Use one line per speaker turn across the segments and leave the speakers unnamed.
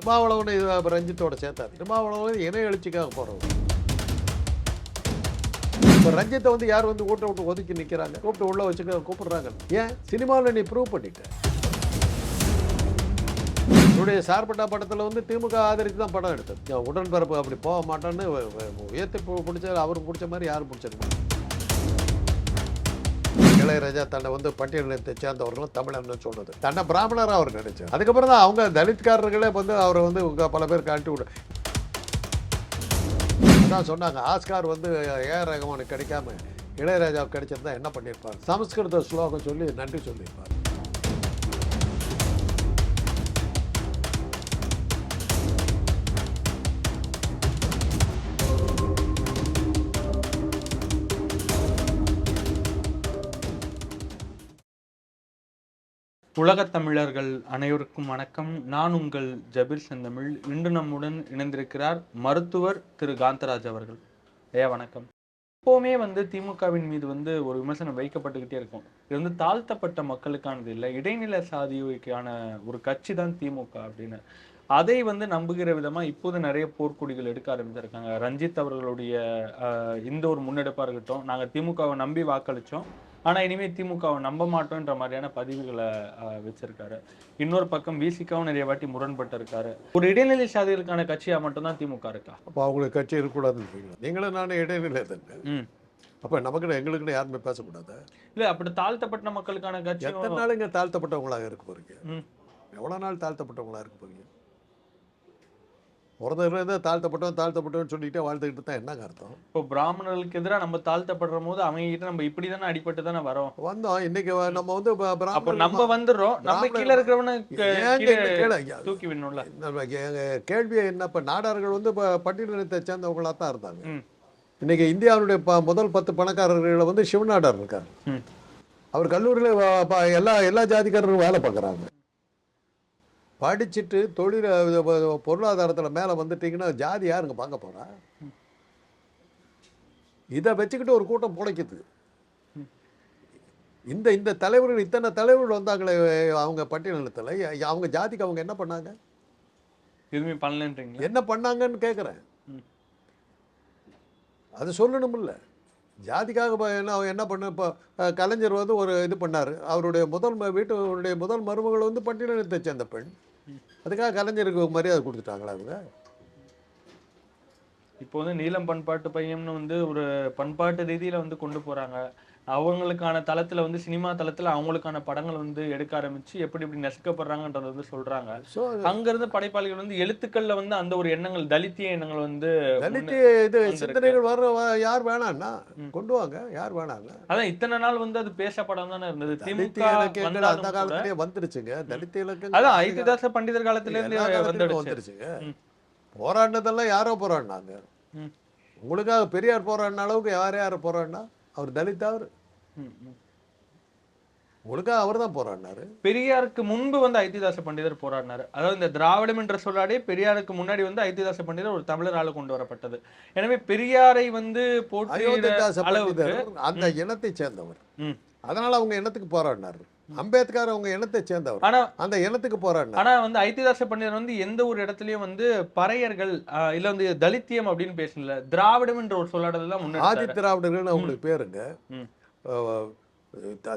திருமாவளவனை இது ரஞ்சித்தோட சேர்த்தாரு. திருமாவளவன் இணை எழுச்சிக்காக போறவர். இப்போ ரஞ்சித்தை வந்து யார் வந்து கூட்ட விட்டு ஒதுக்கி நிற்கிறாங்க கூப்பிட்டு உள்ள வச்சுக்க கூப்பிடுறாங்க. ஏன்? சினிமாவில் நீ ப்ரூவ் பண்ணிட்ட. என்னுடைய சார்பட்டா படத்தில் வந்து திமுக ஆதரித்து தான் படம் எடுத்தது. உடன்பிறப்பு அப்படி போக மாட்டான்னு உயர்த்தி பிடிச்ச அவருக்கு பிடிச்ச மாதிரி யாரும் பிடிச்சிருக்க இளையராஜா தன்னை வந்து பட்டியலினத்தை சேர்ந்தவர்களும் தமிழர்னு சொன்னது தன்னை பிராமணராக அவர் நினைச்சார். அதுக்கப்புறம் தான் அவங்க தலித்காரர்களே வந்து அவரை வந்து உங்க பல பேர் காட்டி விட சொன்னாங்க ஆஸ்கார் வந்து ஏஆர் ரகமானுக்கு கிடைக்காம இளையராஜாவுக்கு கிடைச்சிருந்தா என்ன பண்ணியிருப்பார்? சமஸ்கிருத ஸ்லோகம் சொல்லி நன்றி சொல்லியிருப்பார்.
உலகத் தமிழர்கள் அனைவருக்கும் வணக்கம். நான் உங்கள் ஜபீர் செந்தமிழ். இன்று நம்முடன் இணைந்திருக்கிறார் மருத்துவர் திரு காந்தராஜ் அவர்கள். ஐயா வணக்கம். எப்போவுமே வந்து திமுகவின் மீது வந்து ஒரு விமர்சனம் வைக்கப்பட்டுக்கிட்டே இருக்கும். இது வந்து தாழ்த்தப்பட்ட மக்களுக்கானது இல்லை. இடைநிலை சாதிக்கான ஒரு கட்சி தான் திமுக அப்படின்னு. அதை வந்து நம்புகிற விதமாக இப்போது நிறைய போர்க்கொடிகள் எடுக்க ஆரம்பிச்சிருக்காங்க. ரஞ்சித் அவர்களுடைய இந்த ஒரு முன்னெடுப்பாக இருக்கட்டும் நாங்கள் திமுகவை நம்பி வாக்களித்தோம் ஆனா இனிமே திமுகவை நம்ப மாட்டோம்ன்ற மாதிரியான பதிவுகளை வச்சிருக்காரு. இன்னொரு பக்கம் விசிகாவும் நிறைய வாட்டி முரண்பட்டு இருக்காரு ஒரு இடைநிலை சாதிகளுக்கான கட்சியா மட்டும்தான் திமுக இருக்கா?
அப்போ அவங்களுக்கு கட்சி இருக்கக்கூடாதுன்னு நீங்களும் நானும் இடைநிலை தானே. அப்போ நமக்கு எங்களுக்குன்னு யாருமே பேசக்கூடாது?
இல்ல அப்படி தாழ்த்தப்பட்ட மக்களுக்கான
எத்தனை
கட்சி
நாள் இங்கே தாழ்த்தப்பட்டவங்களாக இருக்க போறீங்க?
ம்.
எவ்வளோ நாள் தாழ்த்தப்பட்டவங்களா இருக்க போறீங்க? பிறந்ததுலேருந்து தாழ்த்தப்பட்டவன் தாழ்த்தப்பட்டவன் சொல்லிக்கிட்டே வாழ்ந்துக்கிட்டு தான் என்னங்க அர்த்தம்?
இப்போ பிராமணர்களுக்கு எதிராக நம்ம தாழ்த்தப்படுற போது அவங்க கிட்ட நம்ம இப்படி தானே அடிபட்டு தானே வரோம்?
வந்தோம். இன்னைக்கு நம்ம வந்து
நம்ம வந்துடுறோம். நம்ம கீழ இருக்கிறவன
ஏங்க
கீழே
இந்த கேளு ஐயா.
தூக்கி விடணும்ல.
நம்ம எங்க கேள்வி என்ன இப்போ நாடார்கள் வந்து இப்போ பட்டியலினத்தை சேர்ந்தவங்களா தான் இருந்தாங்க. இன்னைக்கு இந்தியாவுடைய முதல் பத்து பணக்காரர்களில் வந்து சிவநாடார் இருக்கார். அவர் கல்லூரியில் எல்லா எல்லா ஜாதிக்காரரும் வேலை பார்க்குறாங்க. படிச்சுட்டு தொழில் பொருளாதாரத்தில் மேலே வந்துட்டீங்கன்னா ஜாதி யாருங்க பார்க்க போறா? இதை வச்சுக்கிட்டு ஒரு கூட்டம் பிழைக்குது. இந்த இந்த தலைவர்கள் இத்தனை தலைவர்கள் வந்தாங்களே அவங்க பட்டியலினத்தில். அவங்க ஜாதிக்கு அவங்க என்ன பண்ணாங்க?
எதுவுமே பண்ணலன்றீங்களா?
என்ன பண்ணாங்கன்னு கேட்குறேன். அது சொல்லணுமில்ல. ஜாதிக்காக என்ன என்ன பண்ண இப்போ கலைஞர் வந்து ஒரு இது பண்ணார். அவருடைய முதல் ம- வீட்டுடைய முதல் மருமகள் வந்து பட்டியலினத்தை சேர்ந்த பெண். அதுக்காக கலைஞருக்கு மரியாதை கொடுத்துட்டாங்களா அவங்க
இப்போ வந்து நீலம் பண்பாட்டு பையம்னு வந்து ஒரு பண்பாட்டு ரீதியில் வந்து கொண்டு போகிறாங்க அவங்களுக்கான தளத்துல வந்து சினிமா தளத்துல அவங்களுக்கான படங்கள் வந்து எடுக்க ஆரம்பிச்சு எப்படி எப்படி நெசுக்கப்படுறாங்கன்றத வந்து சொல்றாங்க
ஸோ
அங்க இருந்து படைப்பாளிகள் வந்து எழுத்துக்கள்ல வந்து அந்த ஒரு எண்ணங்கள் தலித்திய எண்ணங்கள் வந்து
தலித்து
முன்ன-
இது. சிந்தனைகள் வர்ற யார் வேணான்னா
ம்.
கொண்டு வாங்க யார் வேணாங்க
அதான் இத்தனை நாள் வந்து அது பேசப்படம் தானே இருந்தது திமுக
அந்த காலத்திலேயே வந்துருச்சுங்க தலித்து இலக்கியங்கள்
அதான் ஐத்திதாச பண்டிதர் காலத்துல இருந்து
எல்லா காலத்திலும்
வந்துடுச்சு
வந்துருச்சுங்க. போராடினதெல்லாம் யாரோ போராடினாங்க. உங்களுக்காக பெரியார் போராடின அளவுக்கு யார் யார் போராடினா அவர் தலித் அவர். உங்களுக்காக அவர் தான் போராடினாரு.
பெரியாருக்கு முன்பு வந்து ஐத்திதாச பண்டிதர் போராடினார். அதாவது இந்த திராவிடம் என்ற சொல்லாடே பெரியாருக்கு முன்னாடி வந்து ஐத்திதாச பண்டிதர் ஒரு தமிழரால கொண்டு வரப்பட்டது. எனவே பெரியாரை வந்து
பண்டிதர் அந்த இனத்தை சேர்ந்தவர். அதனால அவங்க இனத்துக்கு போராடினாரு. அம்பேத்கர் அவங்க இனத்தை சேர்ந்தவர்.
ஆனா
அந்த இனத்துக்கு போராடினார்.
ஆனா வந்து ஐத்திதாச பண்டிதர் வந்து எந்த ஒரு இடத்துலயும் வந்து பறையர்கள் இல்ல வந்து தலித்தியம் அப்படின்னு பேசல திராவிடம் என்ற ஒரு சொல்லாடல் தான்
ஆதி திராவிடர்கள் அவங்களுக்கு பேருங்க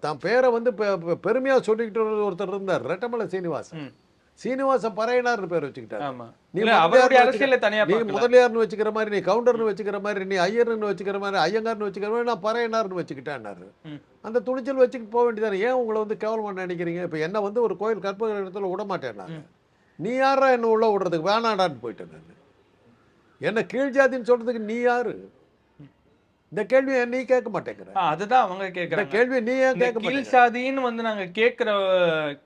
தான் பேரை வந்து பெருமையா சொல்லிக்கிட்டு ஒரு- ஒருத்தர் இருந்தார் ரெட்டமலை சீனிவாசன்.
ம்.
சீனிவாசன் பறையனார்னு பேர் வச்சுக்கிட்டார்.
ஆமா.
நீ
அவருடைய
வச்சுக்க-
அரசியல தனியா
நீ
பார்க்கல.
முதலியார்னு வச்சுக்கிற மாதிரி நீ கவுண்டர்னு வச்சுக்கிற மாதிரி நீ ஐயர்னு வச்சுக்கிற மாதிரி ஐயங்கார்னு வச்சுக்கிற மாதிரி நான் பறையனார்னு வச்சுக்கிட்டேன்னாரு. அந்த துணிச்சல் வச்சுக்கிட்டு போக வேண்டியதானே ஏன் உங்களை வந்து கேவலமா நினைக்கிறீங்க? இப்போ என்ன வந்து ஒரு கோயில் கற்பக இடத்துல விட மாட்டேன்னாங்க நீ யாரா என்ன உள்ள விடுறதுக்கு? வேணாடான்னு போயிட்டேன் நான். என்ன கீழ் ஜாதின்னு சொல்றதுக்கு நீ யாரு? இந்த கேள்வியை நீ கேட்க மாட்டேங்கிற.
அதுதான் அவங்க கேக்குறாங்க
கேள்வியை நீ ஏன் கேட்க
கீழ் சாதின்னு வந்து நாங்க கேட்கிற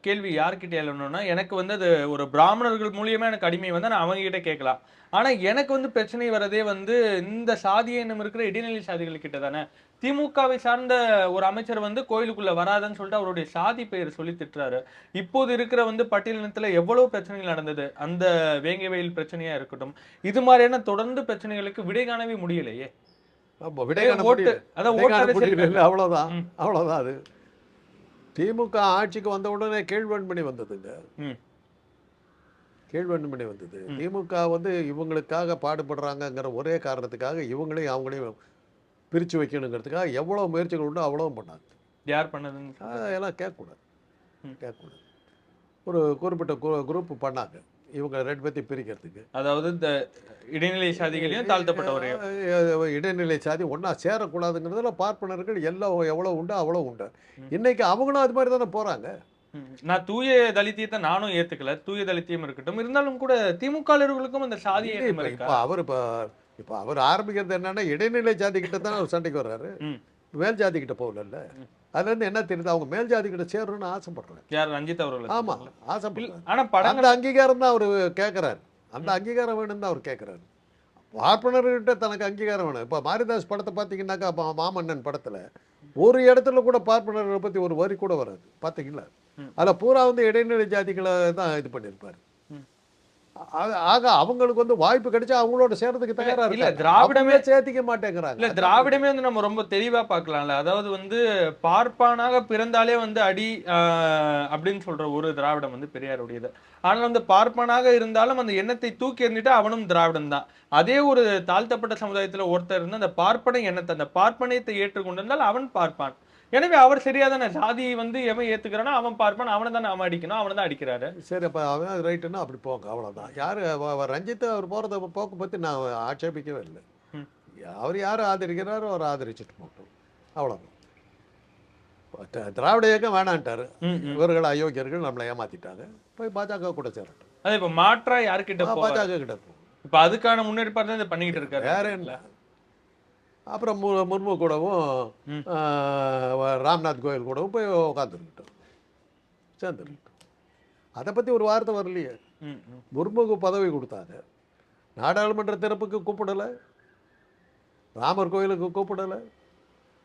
கேள்வி யார்கிட்ட எழணும்னா எனக்கு வந்து அது ஒரு பிராமணர்கள் மூலியமா எனக்கு அடிமை வந்து நான் அவங்க கிட்ட கேட்கலாம். ஆனா எனக்கு வந்து பிரச்சனை வரதே வந்து இந்த சாதிய இனம் இருக்கிற இடைநிலை சாதிகள் கிட்ட தானே. திமுகவை சார்ந்த ஒரு அமைச்சர் வந்து கோயிலுக்குள்ள வராதுன்னு சொல்லிட்டு அவருடைய சாதி பெயர் சொல்லி திட்டுறாரு. இப்போது இருக்கிற வந்து பட்டியலினத்துல எவ்வளவு பிரச்சனைகள் நடந்தது? அந்த வேங்கை வயல் பிரச்சனையா இருக்கட்டும். இது மாதிரியான தொடர்ந்து பிரச்சனைகளுக்கு விடை காணவே முடியலையே. ம்.
அவ்வளவுதான் அது. திமுக ஆட்சிக்கு வந்த உடனே கேழ்வன்பணி வந்ததுங்க. கீழ்வன்மணி வந்தது. திமுக வந்து இவங்களுக்காக பாடுபடுறாங்கங்கிற ஒரே காரணத்துக்காக இவங்களையும் அவங்களையும் பிரித்து வைக்கணுங்கிறதுக்காக எவ்வளோ முயற்சிகள் உண்டோ அவ்வளோ பண்ணாங்க.
யார் பண்ணதுன்னு
அதெல்லாம் கேட்கக்கூடாது. கேட்கக்கூடாது. ஒரு குறிப்பிட்ட குரூப் பண்ணாங்க. இவங்க ரெண்டு பேர்த்தையும் பிரிக்கிறதுக்கு.
அதாவது இந்த இடைநிலை சாதிகளையும் தாழ்த்தப்பட்டவரையும்
இடைநிலை சாதி ஒன்றா சேரக்கூடாதுங்கிறதுல பார்ப்பனர்கள் எல்லாம் எவ்வளோ உண்டோ அவ்வளோ உண்டு. இன்னைக்கு அவங்களும் அது மாதிரி தானே போகிறாங்க.
நான் தூய தலித்தியத்தை நானும் ஏத்துக்கல. தூய தலித்தியம் இருக்கட்டும். இருந்தாலும் கூட திமுகலர்களுக்கும் அந்த சாதி
இப்போ அவர் இப்போ இப்போ அவர் ஆரம்பிக்கிறது என்னன்னா இடைநிலை ஜாதி கிட்ட தான் அவர் சண்டைக்கு வர்றாரு. மேல் ஜாதி கிட்ட போகல
ம்.
அதுல இருந்து என்ன தெரியுது? அவங்க மேல் ஜாதி கிட்ட சேரணும்னு ஆசைப்படுறாங்க.
யார்? ரஞ்சித் அவர்கள்
ஆமா
இல்ல,
ஆசைப்படுறாங்க
ஆனா படங்கள்
அந்த அங்கீகாரம் தான் அவர் கேட்குறாரு அந்த அங்கீகாரம் வேணும்னு தான் அவர் கேட்குறாரு பார்ப்பனர்கிட்ட தனக்கு அங்கீகாரம் வேணும். இப்போ மாரிதாஸ் படத்தை பார்த்தீங்கன்னாக்கா மா- மாமன்னன் படத்துல ஒரு இடத்துல கூட பார்ப்பனர்களை பத்தி ஒரு வரி கூட வராது. பார்த்தீங்களா. அதுல பூரா வந்து இடைநிலை ஜாதிகளை தான் இது பண்ணியிருப்பாரு. ஆக- அவங்களுக்கு வந்து வாய்ப்பு கிடைச்சா அவங்களோட சேர்றதுக்கு தயாரா
இல்ல. திராவிடமே-
சேர்த்திக்க மாட்டேங்கிறாங்க.
இல்ல திராவிடமே வந்து நம்ம ரொம்ப தெளிவா பார்க்கலாம்ல. அதாவது வந்து பார்ப்பானாக பிறந்தாலே வந்து அடி ஆஹ், அப்படின்னு சொல்ற ஒரு திராவிடம் வந்து பெரியாருடையது. ஆனால் வந்து பார்ப்பானாக இருந்தாலும் அந்த எண்ணத்தை தூக்கி எறிஞ்சிட்டு அவனும் திராவிடம் தான். அதே ஒரு தாழ்த்தப்பட்ட சமுதாயத்துல ஒருத்தர் இருந்து அந்த பார்ப்பன எண்ணத்தை அந்த பார்ப்பனியத்தை ஏற்றுக்கொண்டிருந்தால் அவன் பார்ப்பான். எனவே அவர் சரியாதானே? சாதி வந்து எவன் ஏத்துக்கிறானோ அவன் பார்ப்பான் அவனை தான் நாம அடிக்கணும் அவனை தான் அடிக்கிறாரு.
சரி அப்போ அவன் ரைட்டுன்னா அப்படி போங்க அவ்வளோதான் யார் ரஞ்சித் அவர் போகிறத போக்கு பற்றி நான் ஆட்சேபிக்கவே இல்லை. அவர் யார் ஆதரிக்கிறாரோ அவர் ஆதரிச்சுட்டு போட்டோம் அவ்வளோதான் த- திராவிட இயக்கம் வேணான்ட்டாரு. இவர்கள் அயோக்கியர்கள் நம்மளை ஏமாத்திட்டாங்க. போய் பாஜக கூட சேரட்டும்.
அது இப்ப மாற்றா போவார்?
பாஜக கிட்ட
இப்ப அதுக்கான முன்னெடுப்பாக தான் இதை பண்ணிக்கிட்டு இருக்காரு.
வேற என்ன? அப்புறம் மு முர்மு கூடவும் ராம்நாத் கோயில் கூடவும் போய் உட்காந்துருக்கிட்டோம் சேர்ந்துருக்கிட்டோம் அதை பற்றி ஒரு வார்த்தை வரலையே. முர்முக்கு பதவி கொடுத்தாங்க நாடாளுமன்ற திறப்புக்கு கூப்பிடலை. ராமர் கோயிலுக்கு கூப்பிடலை.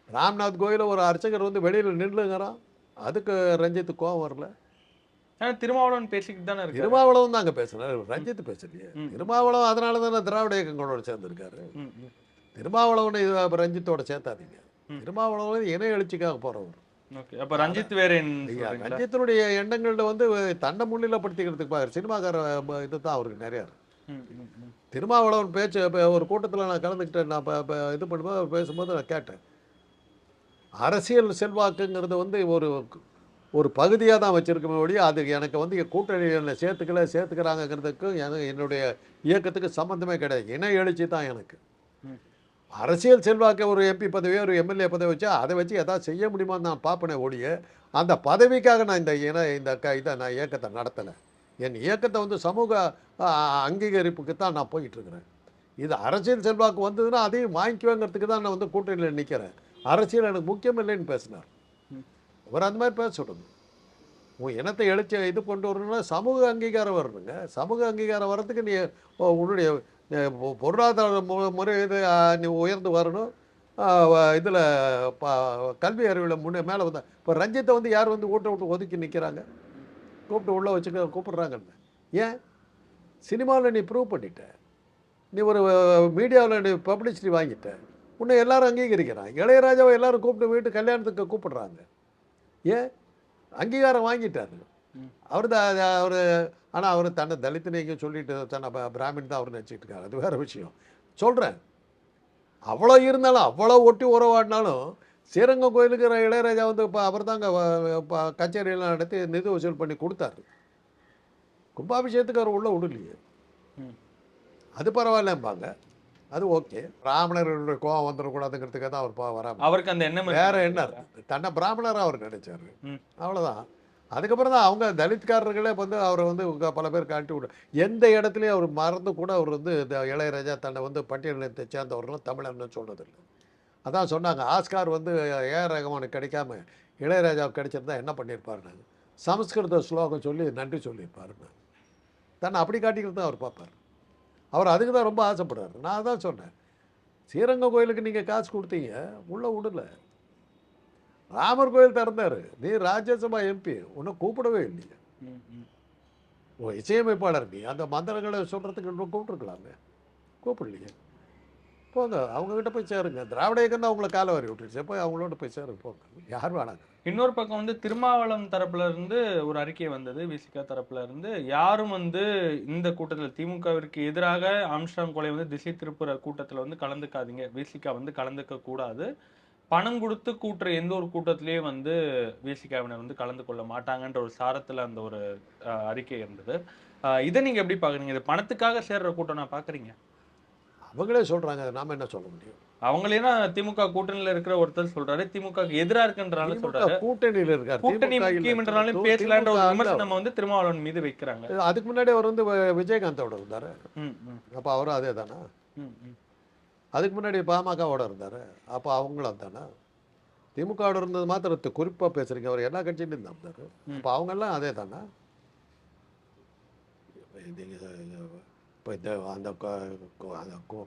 ராம்நாத் கோயில ஒரு அர்ச்சகர் வந்து வெளியில் நின்றுங்கிறான் அதுக்கு ரஞ்சித் கோவம் வரல.
ஆனா திருமாவளவன் பேசிக்கிட்டு தானே இருக்கு
திருமாவளவன் தான் அங்கே பேசுனார் ரஞ்சித் பேசலையே. திருமாவளவன் அதனால தானே திராவிட இயக்கங்களோட சேர்ந்துருக்காரு. திருமாவளவனை இது ரஞ்சித்தோட சேர்த்தாதீங்க. திருமாவளவன் இணை எழுச்சிக்காக
அப்ப ரஞ்சித் வேற என்ன?
ரஞ்சித்தினுடைய எண்ணங்கள்ல வந்து தன்னை முன்னிலைப்படுத்திக்கிறதுக்கு பாரு சினிமாக்கார ப- இதுதான் அவருக்கு நிறையா. திருமாவளவன் பேச்சு ஒரு கூட்டத்தில் நான் கலந்துக்கிட்டேன் நான் இப்போ இது பண்ணும்போது அவர் பேசும்போது நான் கேட்டேன் அரசியல் செல்வாக்குங்கிறது வந்து ஒரு ஒரு பகுதியாக தான் வச்சுருக்கமே ஒழிய அது எனக்கு வந்து என் கூட்டணியில் சேர்த்துக்கல சேர்த்துக்கிறாங்கங்கிறதுக்கு எனக்கு என்னுடைய இயக்கத்துக்கு சம்மந்தமே கிடையாது இணை எழுச்சி தான் எனக்கு. அரசியல் செல்வாக்கை ஒரு எம்பி பதவியோ ஒரு எம்எல்ஏ பதவி வச்சா அதை வச்சு எதாவது செய்ய முடியுமான்னு நான் பார்ப்பனே ஒழிய அந்த பதவிக்காக நான் இந்த இன இந்த க இதை நான் இயக்கத்தை நடத்தலை. என் இயக்கத்தை வந்து சமூக அங்கீகரிப்புக்கு தான் நான் போயிட்டுருக்கிறேன். இது அரசியல் செல்வாக்கு வந்ததுன்னா அதையும் வாங்கிக்குவேங்கிறதுக்கு தான் நான் வந்து கூட்டணியில் நிற்கிறேன் அரசியல் எனக்கு முக்கியம் இல்லைன்னு பேசினார். அவர் அந்த மாதிரி பேச சொல்லணும் உன் இனத்தை எழுச்சி இது கொண்டு வரணும்னா சமூக அங்கீகாரம் வரணுங்க. சமூக அங்கீகாரம் வர்றதுக்கு நீ உன்னுடைய பொருளாதார மு- முறை இது நீ உயர்ந்து வரணும். இதில் கல்வி அறிவில் முன்னே மேலே வந்தா இப்போ ரஞ்சித்தை வந்து யார் வந்து ஊட்ட விட்டு ஒதுக்கி நிற்கிறாங்க கூப்பிட்டு உள்ளே வச்சுக்க கூப்பிட்றாங்கன்னு ஏன்? சினிமாவில் நீ ப்ரூவ் பண்ணிட்ட. நீ ஒரு மீடியாவில் நீ பப்ளிசிட்டி வாங்கிட்ட. உன்னை எல்லாரும் அங்கீகரிக்கிறான் இளையராஜாவை எல்லாரும் கூப்பிட்டு வீட்டு கல்யாணத்துக்கு கூப்பிடுறாங்க. ஏன்? அங்கீகாரம் வாங்கிட்டாரு. அவர் தான் அவர் ஆனால் அவர் தன்னை தலித்துனீங்க சொல்லிட்டு தன்னை பிராமின் தான் அவர் நினச்சிட்டு இருக்காரு. அது வேற விஷயம். சொல்கிறேன் அவ்வளோ இருந்தாலும் அவ்வளோ ஒட்டி உறவாடினாலும் ஸ்ரீரங்கம் கோயிலுக்கு இளையராஜா வந்து இப்போ அவர் தாங்க கச்சேரியெல்லாம் நடத்தி நிதி வசூல் பண்ணி கொடுத்தாரு. கும்பாபிஷேகத்துக்கு அவர் உள்ள விடலையே.
ம்.
அது பரவாயில்லம்பாங்க. அது ஓகே. பிராமணர்களுடைய கோவம் வந்துடக்கூடாதுங்கிறதுக்காக தான் அவர் போ வராம
அவருக்கு அந்த எண்ணம்
வேற. என்ன தன்னை பிராமணராக அவர் நினைச்சாரு. அவ்வளோதான் அதுக்கப்புறம் தான் அவங்க தலித்காரர்களே வந்து அவரை வந்து பல பேர் காட்டி விடும் எந்த இடத்துலையும் அவர் மறந்து கூட அவர் வந்து இளையராஜா தன்னை வந்து பட்டியலினத்தை சேர்ந்தவர்களும் தமிழர்னு சொல்கிறதில்லை அதான் சொன்னாங்க ஆஸ்கார் வந்து ஏஆர் ரகமானுக்கு கிடைக்காம இளையராஜாவுக்கு கிடைச்சிருந்தா என்ன பண்ணியிருப்பாருனாங்க சமஸ்கிருத ஸ்லோகம் சொல்லி நன்றி சொல்லியிருப்பாருன்னு. தன்னை அப்படி காட்டிக்கிறது தான் அவர் பார்ப்பார். அவர் அதுக்கு தான் ரொம்ப ஆசைப்படுறாரு. நான் தான் சொன்னேன் ஸ்ரீரங்க கோயிலுக்கு நீங்கள் காசு கொடுத்தீங்க உள்ளே விடல. ராமர் கோயில் திறந்தாரு. நீ ராஜ்யசபா எம்பி உன்னை கூப்பிடவே
ம்.
ஓ இசையமைப்பாளர் நீ அந்த மந்திரங்களை சொல்கிறதுக்கு இன்னும் கூப்பிட்டுருக்கலாமே. கூப்பிடலையே. போங்க அவங்கக்கிட்ட போய் சேருங்க. திராவிட இயக்கம் தான் அவங்கள காலை வரி விட்டுருச்சு போய் அவங்களோட போய் சேருங்க போங்க. யார் வேணாங்க?
இன்னொரு பக்கம் வந்து திருமாவளம் தரப்புல இருந்து ஒரு அறிக்கை வந்தது. விசிகா தரப்புல இருந்து யாரும் வந்து இந்த கூட்டத்தில் திமுகவிற்கு எதிராக ஆம்ஸ்டாங் கொலை வந்து திசை திருப்புற கூட்டத்துல வந்து கலந்துக்காதீங்க. விசிகா வந்து கலந்துக்க கூடாது பணம் கொடுத்து கூட்டுற எந்த ஒரு கூட்டத்திலயும் வந்து விசிகாவினர் வந்து கலந்து கொள்ள மாட்டாங்கன்ற ஒரு சாரத்துல அந்த ஒரு அறிக்கை இருந்தது. இதை நீங்க எப்படி பாக்குறீங்க? இது பணத்துக்காக சேர்ற கூட்டம் நான் பாக்குறீங்க?
அவங்களே சொல்கிறாங்க நாம என்ன சொல்ல முடியும்?
அவங்களே தான் திமுக கூட்டணியில இருக்கிற ஒருத்தர் சொல்றாரு. திமுக எதிரா இருக்குன்றனால சொல்றாரு.
கூட்டணியில் இருக்கார்.
கூட்டணி
திமுக
பேசலான்ற ஒரு. விமர்சனம் வந்து திருமாவளவன் மீது வைக்கிறாங்க.
அதுக்கு முன்னாடி அவர் வந்து விஜயகாந்தோட இருந்தார். அப்போ அவரும் அதே தானே. அதுக்கு முன்னாடி பாமகவோட இருந்தார். அப்போ அவங்களும் தானே? திமுகவோட இருந்தது மாத்திரத்தை குறிப்பாக பேசுறீங்க. அவர் எல்லா கட்சியிலும் இருந்தார். அப்போ அவங்கெல்லாம் அதே தானே? இப்போ இந்த அந்த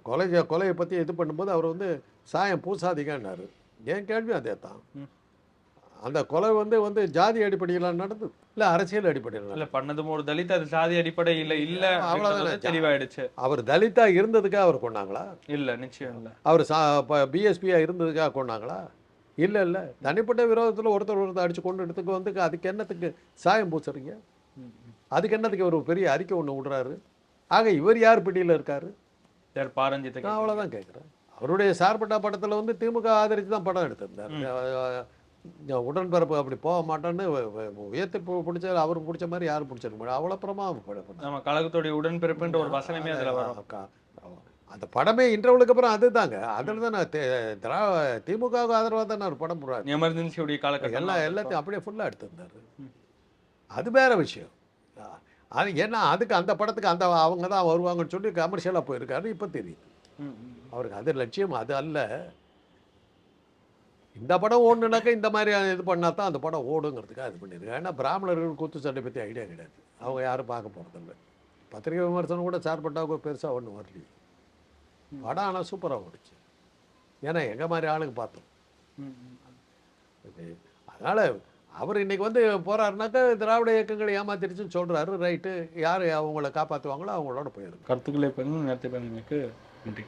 கொலை கொலையை பற்றி இது பண்ணும்போது அவர் வந்து சாயம் பூசாதீங்கன்னாரு. என் கேள்வி அதே தான். அந்த கொலை வந்து வந்து ஜாதி அடிப்படையில் நடந்தது. இல்லை அரசியல் அடிப்படையில்
இல்ல பண்ணதும் ஒரு தலித் அது சாதி அடிப்படை இல்ல. அப்படின்றது தெளிவாயிடுச்சு.
அவர் தலித்தா இருந்ததுக்காக அவர் கொண்டாங்களா?
இல்ல நிச்சயம் இல்ல.
அவர் சா பிஎஸ்பியாக இருந்ததுக்காக கொண்டாங்களா? இல்லை இல்லை. தனிப்பட்ட விரோதத்தில் ஒருத்தர் ஒருத்தர் அடித்து கொண்டு இடத்துக்கு வந்து அதுக்கு என்னத்துக்கு சாயம் பூசுறீங்க?
ம்.
அதுக்கு என்னத்துக்கு ஒரு பெரிய அறிக்கை ஒன்று விடுறாரு? ஆக இவர் யார் பிடியில் இருக்காரு?
யார் பாரஞ்சித்தை
நான் அவ்வளோதான் கேட்குறேன். அவருடைய சார்பட்டா படத்தில் வந்து திமுக ஆதரித்து தான் படம் எடுத்திருந்தார். உடன்பிறப்பு அப்படி போக மாட்டோன்னு உயர்த்தி பிடிச்ச அவருக்கு பிடிச்ச மாதிரி யாரும் பிடிச்சிருக்க முடியும் அவ்வளோ பண்ணார்.
நம்ம கழகத்துடைய உடன்பிறப்புன்ற ஒரு வசனமே அதுல வரும்.
அந்த படமே இன்டர்வலுக்கு அப்புறம் அதுதாங்க. அதில் தான் நான் திரா திமுகவுக்கு ஆதரவாக தான் ஒரு படம் போடுறாரு.
எமர்ஜென்சியுடைய காலகட்டம்
எல்லாம் எல்லாத்தையும் அப்படியே ஃபுல்லாக எடுத்திருந்தாரு. அது வேற விஷயம். அது ஏன்னா அதுக்கு அந்த படத்துக்கு அந்த அவங்க தான் வருவாங்கன்னு சொல்லி கமர்ஷியலாக போயிருக்காரு இப்போ தெரியுது. அவருக்கு அது லட்சியம் அது அல்ல. இந்த படம் ஓடுனாக்கா இந்த மாதிரி இது பண்ணால் தான் அந்த படம் ஓடுங்கிறதுக்காக இது பண்ணியிருக்காங்க. ஏன்னா பிராமணர்கள் கூத்து சண்டை பற்றி ஐடியா கிடையாது. அவங்க யாரும் பார்க்க போகிறதில்ல பத்திரிகை விமர்சனம் கூட சார்பட்டாவுக்கு பெருசாக ஒன்றும் வரலையே. படம் ஆனால் சூப்பராக ஓடிச்சு. ஏன்னா எங்கள் மாதிரி ஆளுங்க பார்த்தோம். அதனால் அவர் இன்னைக்கு வந்து போறாருனாக்கா திராவிட இயக்கங்களை ஏமாத்திருச்சுன்னு சொல்கிறாரு ரைட்டு யார் அவங்கள காப்பாற்றுவாங்களோ அவங்களோட போயிடும்
கருத்துக்களை பண்ணி நேரத்தை பயணிக்கு நன்றி.